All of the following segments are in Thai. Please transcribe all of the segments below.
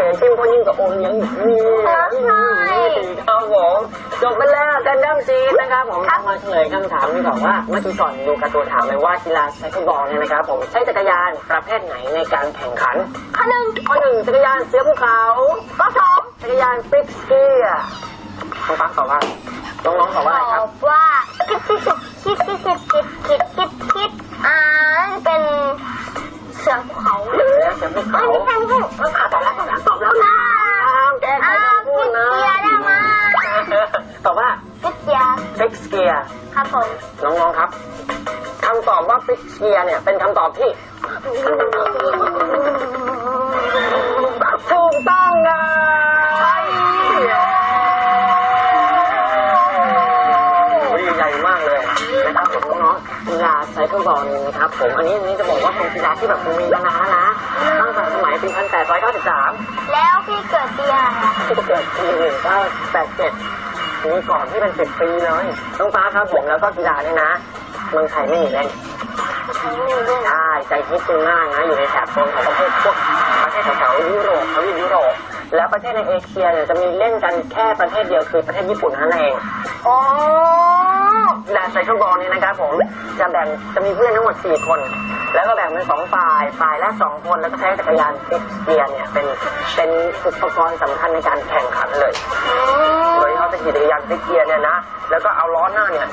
สียงเข้มข้นยิ่งกว่าโอเลี้ยงอีกนี่ใช่ครับผมจบไปแล้วกันดั้มซีดนะครับผมมาเฉลยคำถามดีกว่าว่าเมื่อกี้ก่อนดูการ์ตูนถามเลยว่ากีฬาไซเคิลบอลเนี่ยนะครับผมใช้จักรยานประเภทไหนในการแข่งขันข้อหนึ่งข้อหนึ่งจักรยานเสือภูเขาข้อสองจักรยานฟิกเกียร์น้องฟังตอบว่าน้องๆตอบว่าอะไรครับตอบว่าคิดคิดคิดคิดคิดคิดคิด ยร์ครับผมน้องๆครับคำตอบว่าฟิกเกียร์เนี่ยเป็นคำตอบที่ถูกต้องนะโอ้ยใหญ่มากเลยนะครับผมน้องๆกีฬาไซเคิลบอลเนี่ยนะครับ ผมอันนี้อันนี้จะบอกว่าเป็นกีฬาที่แบบมีมานานแล้วนะตั้งแต่สมัยปี1893แล้วพี่เกิดปีอะไรอะที่เกิด ปี1987ปีก่อนที่เป็น10ปีเลยน้องฟ้าครับผมแล้วก็กีฬาเนี่ยนะเมืองไทยไม่มีเล่นใช่ใจคิดคุณมากนะอยู่ในแถบโซนของประเทศพวกประเทศแถวๆยุโรปทวีปยุโรปแล้วประเทศในเอเชียเนี่ยจะมีเล่นกันแค่ประเทศเดียวคือประเทศญี่ปุ่นเท่านั้นเองอ๋อและไซเคิลบอลเนี่ยนะครับผมจะแบ่งจะมีเพื่อนทั้งหมด4คน แล้วก็แบ่งเป็นสองฝ่ายฝ่ายละสองคนแล้วก็ใช้จักรยานฟิกเกียร์เนี่ยเป็นเป็นอุปกรณ์สำคัญในการแข่งขันเลยอืมโดย ไปจะขี่จักรยานไปเกียร์เนี่ยนะ แล้วก็เอาล้อหน้าเนี่ย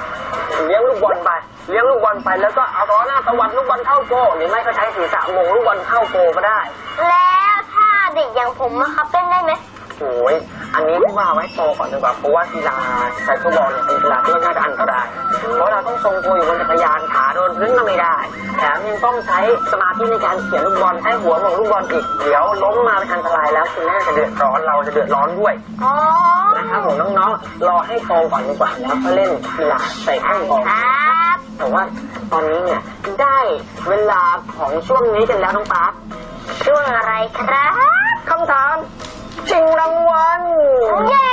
เลี้ยงลูกบอลไป เลี้ยงลูกบอลไป แล้วก็เอาล้อหน้าตวัดลูกบอลเข้าโกหรือไม่ก็ใช้ศีรษะมงลูกบอลเข้าโกก็ได้ แล้วถ้าเด็กอย่างผมนะครับเล่นได้ไหม โอ้ยอันนี้พี่ว่าไว้โตก่อนดีกว่าเพราะว่ากีฬาไซเคิลบอลเนี่ยเป็นกีฬาที่ค่อนข้างจะอันตราย เพราะเราต้องทรงตัวอยู่บนจักรยานขาโดนพื้นก็ไม่ได้ แถมยังต้องใช้สมาธิในการเขี่ยลูกบอลใช้หัวหมงลูกบอลอีก เดี๋ยวล้มมาเป็นอันตรายแล้วคุณแม่จะเดือดร้อนเราจะเดือดร้อนด้วยอ๋อนะครับผมน้องๆ รอให้โตก่อนดีกว่าแล้วก็เล่นกีฬาไซเคิลบอลครับแต่ว่าตอนนี้เนี่ยได้เวลาของช่วงนี้กันแล้วน้องป๊าช่วงอะไรครับคำถาม ชิงรางวัลเย้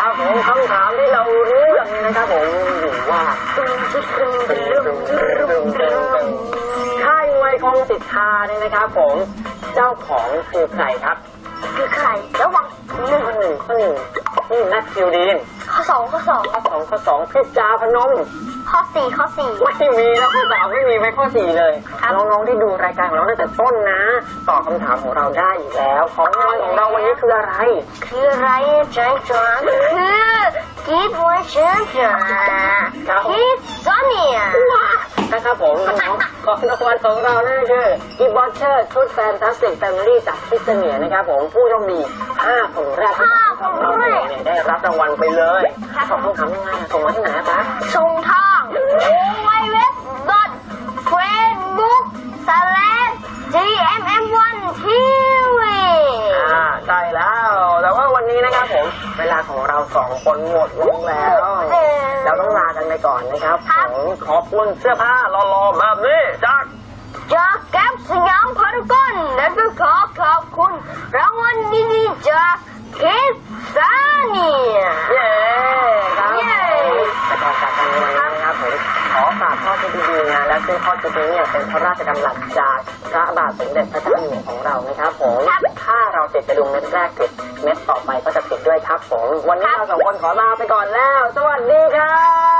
ครับผมคำถามที่เราเลือกเนี่ยนะครับผมอยู่ว่าค่ายมวยคลองสิทธาเนี่ยนะครับผมเจ้าของคือใครครับ คือใครระวังหนึ่งข้อหนึ่งข้อหนึ่งนี่นัทฟิวดีน ข้อสองข้อสองข้อสองข้อสองพิจาพนมข้อสี่ข้อสี่ไม่มีแล้วข้อสามไม่มีไว้ข้อสี่เลยน้องๆที่ดูรายการของเราตั้งแต่ต้นนะตอบคำถามของเราได้อยู่แล้ว ของรางวัลของเราวันนี้คืออะไร คืออะไรจังจังคือกีบวยจังจังกีบซอนี่ย นะครับผมน้องๆของรางวัลของเรานั่นคือกิบบอชเชอร์ชุดแฟนตาสติกแฟมิลี่จากคิสเนียนะครับผมผู้โชคดี5คนแรกที่ตอบเราเนี่ยได้รับรางวัลไปเลยตอบคำถามยังไงอะส่งมาที่ไหนอะจ๊ะส่งทางไวเว็บ facebook slash gmm1 tv อ่าใช่แล้วแต่ว่าวันนี้นะครับผม เวลาของเราสองคนหมดลงแล้ว เราต้องลากันไปก่อนนะครับ ผมขอบคุณเสื้อผ้าหล่อๆแบบนี้จากจากแก๊ปสยามพารากอนและก็ขอขอบคุณรางวัลดีๆจากคิสซาเนีย เย้ครับ เย้ แต่ก่อนจากกันในวันนี้นะครับผม ขอฝากข้อคิดดีๆนะและซึ่งข้อคิดนี้เนี่ยเป็นพระราชดำรัสจากพระบาทสมเด็จพระเจ้าอยู่หัวของเรานะครับผมถ้าเราติดกระดุมเม็ดแรกติดเม็ดต่อไปก็จะติดด้วยครับผมวันนี้เราสองคนขอลาไปก่อนแล้ว สวัสดีครับ